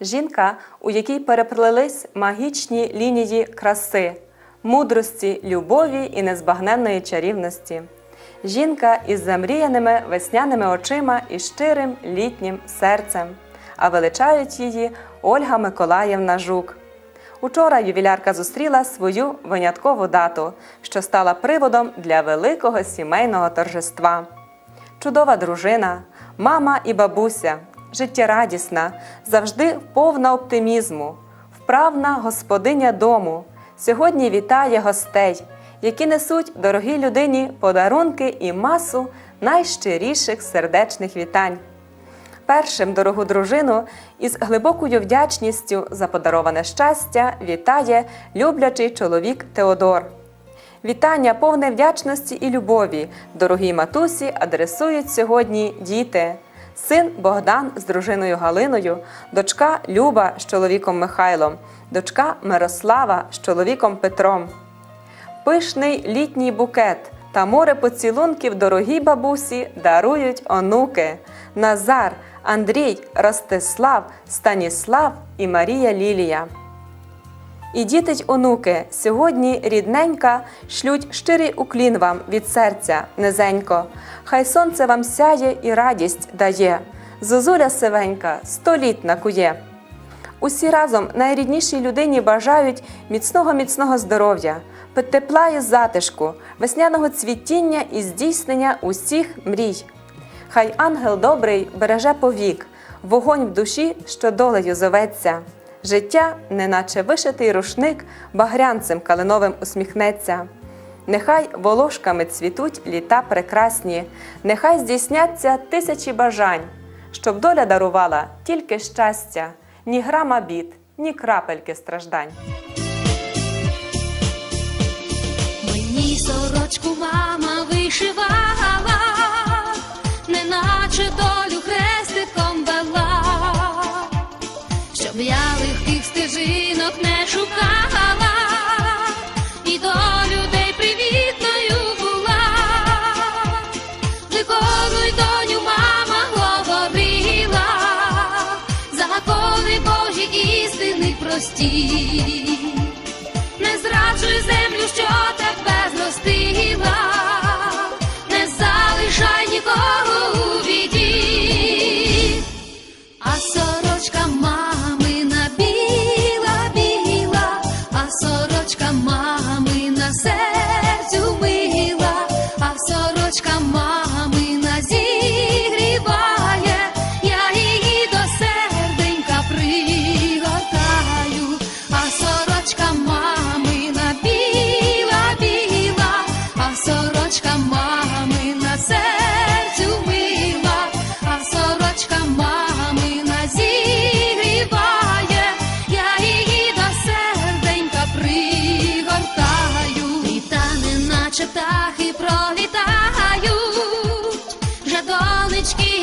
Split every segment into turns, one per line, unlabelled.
Жінка, у якій переплелись магічні лінії краси, мудрості, любові і незбагненної чарівності. Жінка із замріяними весняними очима і щирим літнім серцем, а величають її Ольга Миколаївна Жук. Учора ювілярка зустріла свою виняткову дату, що стала приводом для великого сімейного торжества. Чудова дружина, мама і бабуся, життєрадісна, завжди повна оптимізму, вправна господиня дому. Сьогодні вітає гостей, які несуть дорогій людині подарунки і масу найщиріших сердечних вітань. Першим дорогу дружину із глибокою вдячністю за подароване щастя вітає люблячий чоловік Теодор. Вітання повне вдячності і любові дорогій матусі адресують сьогодні діти. Син Богдан з дружиною Галиною, дочка Люба з чоловіком Михайлом, дочка Мирослава з чоловіком Петром. Пишний літній букет та море поцілунків дорогій бабусі дарують онуки Назар, Андрій, Ростислав, Станіслав і Марія Лілія. І діти онуки сьогодні рідненька шлють щирий уклін вам від серця низенько. Хай сонце вам сяє і радість дає. Зозуля сивенька сто літ накує. Усі разом найріднішій людині бажають міцного міцного здоров'я, тепла і затишку, весняного цвітіння і здійснення усіх мрій. Хай ангел добрий береже повік, вогонь в душі, що долею зоветься. Життя, неначе вишитий рушник, багрянцем калиновим усміхнеться. Нехай волошками цвітуть літа прекрасні, нехай здійсняться тисячі бажань, щоб доля дарувала тільки щастя, ні грама бід, ні крапельки страждань.
Мені сорочку мама вишивала, шукала, і до людей привітною була. Виконуй доню, мама говорила, закони Божі істини прості не зраджуй землю, що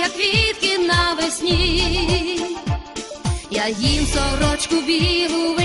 як квітки навесні. Я їм сорочку білу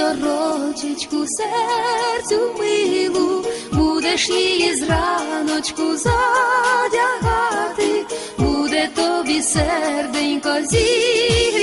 сорочечку серцю милу, будеш її зраночку задягати, буде тобі серденько зігрівати.